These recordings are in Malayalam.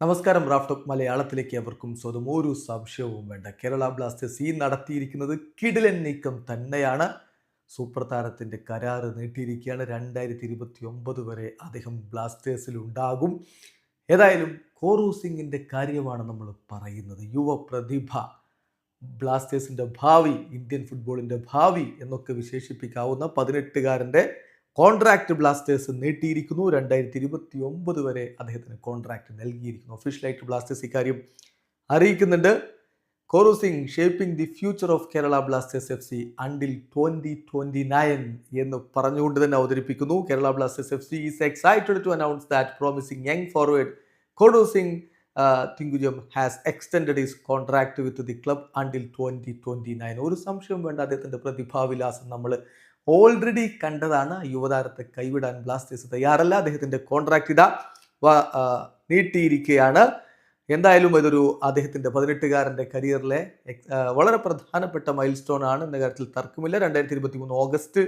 നമസ്കാരം റാഫ്ടോക്ക് മലയാളത്തിലേക്ക് അവർക്കും സ്വതം ഒരു സംശയവും വേണ്ട. കേരള ബ്ലാസ്റ്റേഴ്സ് ഈ നടത്തിയിരിക്കുന്നത് കിടിലൻ നീക്കം തന്നെയാണ്. സൂപ്പർ താരത്തിന്റെ കരാറ് നീട്ടിയിരിക്കുകയാണ്. രണ്ടായിരത്തി ഇരുപത്തി ഒമ്പത് വരെ അദ്ദേഹം ബ്ലാസ്റ്റേഴ്സിൽ ഉണ്ടാകും ഏതായാലും കോറു സിംഗിന്റെ കാര്യമാണ് നമ്മൾ പറയുന്നത്. യുവ പ്രതിഭ ബ്ലാസ്റ്റേഴ്സിന്റെ ഭാവി ഇന്ത്യൻ ഫുട്ബോളിന്റെ ഭാവി എന്നൊക്കെ വിശേഷിപ്പിക്കാവുന്ന പതിനെട്ടുകാരന്റെ കോൺട്രാക്ട് ബ്ലാസ്റ്റേഴ്സ് നീട്ടിയിരിക്കുന്നു. രണ്ടായിരത്തി ഇരുപത്തി ഒമ്പത് വരെ അദ്ദേഹത്തിന് കോൺട്രാക്ട് നൽകിയിരിക്കുന്നു. ഒഫീഷ്യലായിട്ട് ബ്ലാസ്റ്റേഴ്സ് ഇക്കാര്യം അറിയിക്കുന്നുണ്ട്. Koru Singh shaping the future of Kerala Blasters F C until twenty twenty nine എന്ന് പറഞ്ഞുകൊണ്ട് തന്നെ അവതരിപ്പിക്കുന്നു. Kerala Blasters F C is excited to announce that promising young forward Koru Thingujam has extend is contract with the club until twenty twenty nine ഒരു സംശയം വേണ്ട അദ്ദേഹത്തിന്റെ പ്രതിഭാവിലാസം നമ്മൾ ഓൾറെഡി കണ്ടതാണ്. യുവതാരത്തെ കൈവിടാൻ ബ്ലാസ്റ്റേഴ്സ് തയ്യാറല്ല. അദ്ദേഹത്തിന്റെ കോൺട്രാക്ട് ഇതാ നീട്ടിയിരിക്കുകയാണ്. എന്തായാലും ഇതൊരു അദ്ദേഹത്തിന്റെ പതിനെട്ടുകാരന്റെ കരിയറിലെ വളരെ പ്രധാനപ്പെട്ട മൈൽ സ്റ്റോൺ ആണ്. എന്ന കാര്യത്തിൽ തർക്കമില്ല. രണ്ടായിരത്തി ഇരുപത്തി മൂന്ന് ഓഗസ്റ്റ്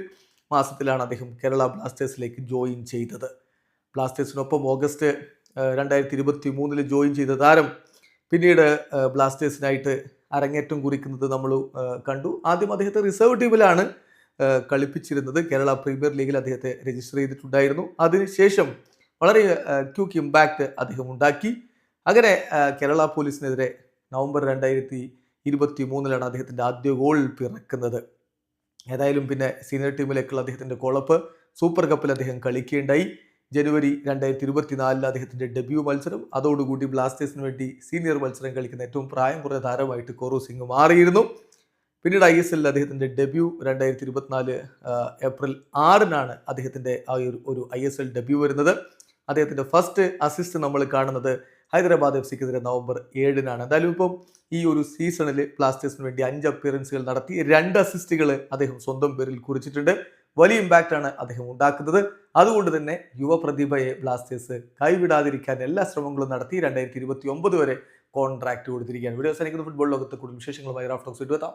മാസത്തിലാണ് അദ്ദേഹം കേരള ബ്ലാസ്റ്റേഴ്സിലേക്ക് ജോയിൻ ചെയ്തത്. ബ്ലാസ്റ്റേഴ്സിനൊപ്പം ഓഗസ്റ്റ് രണ്ടായിരത്തി ഇരുപത്തി മൂന്നിൽ ജോയിൻ ചെയ്ത താരം പിന്നീട് ബ്ലാസ്റ്റേഴ്സിനായിട്ട് അരങ്ങേറ്റം കുറിക്കുന്നത് നമ്മൾ കണ്ടു. ആദ്യം അദ്ദേഹത്തെ റിസർവ് ടീമിലാണ് കളിപ്പിച്ചിരുന്നത് കേരള പ്രീമിയർ ലീഗിൽ അദ്ദേഹത്തെ രജിസ്റ്റർ ചെയ്തിട്ടുണ്ടായിരുന്നു. അതിനുശേഷം വളരെ ക്യൂക്ക് ഇമ്പാക്റ്റ് അദ്ദേഹം ഉണ്ടാക്കി. അങ്ങനെ കേരള പോലീസിനെതിരെ നവംബർ രണ്ടായിരത്തി ഇരുപത്തി മൂന്നിലാണ് അദ്ദേഹത്തിന്റെ ആദ്യ ഗോൾ പിറക്കുന്നത്. ഏതായാലും പിന്നെ സീനിയർ ടീമിലേക്കുള്ള അദ്ദേഹത്തിന്റെ കോളപ്പ് സൂപ്പർ കപ്പിൽ അദ്ദേഹം കളിക്കുകയുണ്ടായി. ജനുവരി രണ്ടായിരത്തി ഇരുപത്തിനാലിൽ അദ്ദേഹത്തിന്റെ ഡെബ്യൂ മത്സരം. അതോടുകൂടി ബ്ലാസ്റ്റേഴ്സിന് വേണ്ടി സീനിയർ മത്സരം കളിക്കുന്ന ഏറ്റവും പ്രായം കുറഞ്ഞ താരമായിട്ട് കോറു സിംഗ് മാറിയിരുന്നു. പിന്നീട് ഐ എസ് എല്ലിൽ അദ്ദേഹത്തിന്റെ ഡെബ്യൂ രണ്ടായിരത്തി ഇരുപത്തിനാല് ഏപ്രിൽ ആറിനാണ് അദ്ദേഹത്തിന്റെ ആ ഒരു ഒരു ഐ എസ് എൽ ഡെബ്യൂ വരുന്നത്. അദ്ദേഹത്തിന്റെ ഫസ്റ്റ് അസിസ്റ്റ് നമ്മൾ കാണുന്നത് ഹൈദരാബാദ് എഫ് സിക്കെതിരെ നവംബർ ഏഴിനാണ്. എന്തായാലും ഇപ്പം ഈ ഒരു സീസണിൽ ബ്ലാസ്റ്റേഴ്സിന് വേണ്ടി അഞ്ച് അപ്പിയറൻസുകൾ നടത്തി രണ്ട് അസിസ്റ്റുകൾ അദ്ദേഹം സ്വന്തം പേരിൽ കുറിച്ചിട്ടുണ്ട്. വലിയ ഇമ്പാക്റ്റാണ് അദ്ദേഹം ഉണ്ടാക്കുന്നത്. അതുകൊണ്ട് തന്നെ യുവപ്രതിഭയെ ബ്ലാസ്റ്റേഴ്സ് കൈവിടാതിരിക്കാൻ എല്ലാ ശ്രമങ്ങളും നടത്തി രണ്ടായിരത്തി ഇരുപത്തി ഒമ്പത് വരെ കോൺട്രാക്ട് കൊടുത്തിരിക്കുകയാണ്. വീഡിയോ അവസാനിക്കുന്ന. ഫുട്ബോൾ ലോകത്തെ കൂടുതൽ വിശേഷങ്ങളുമായി റാഫ്റ്റോക്സ് എത്താം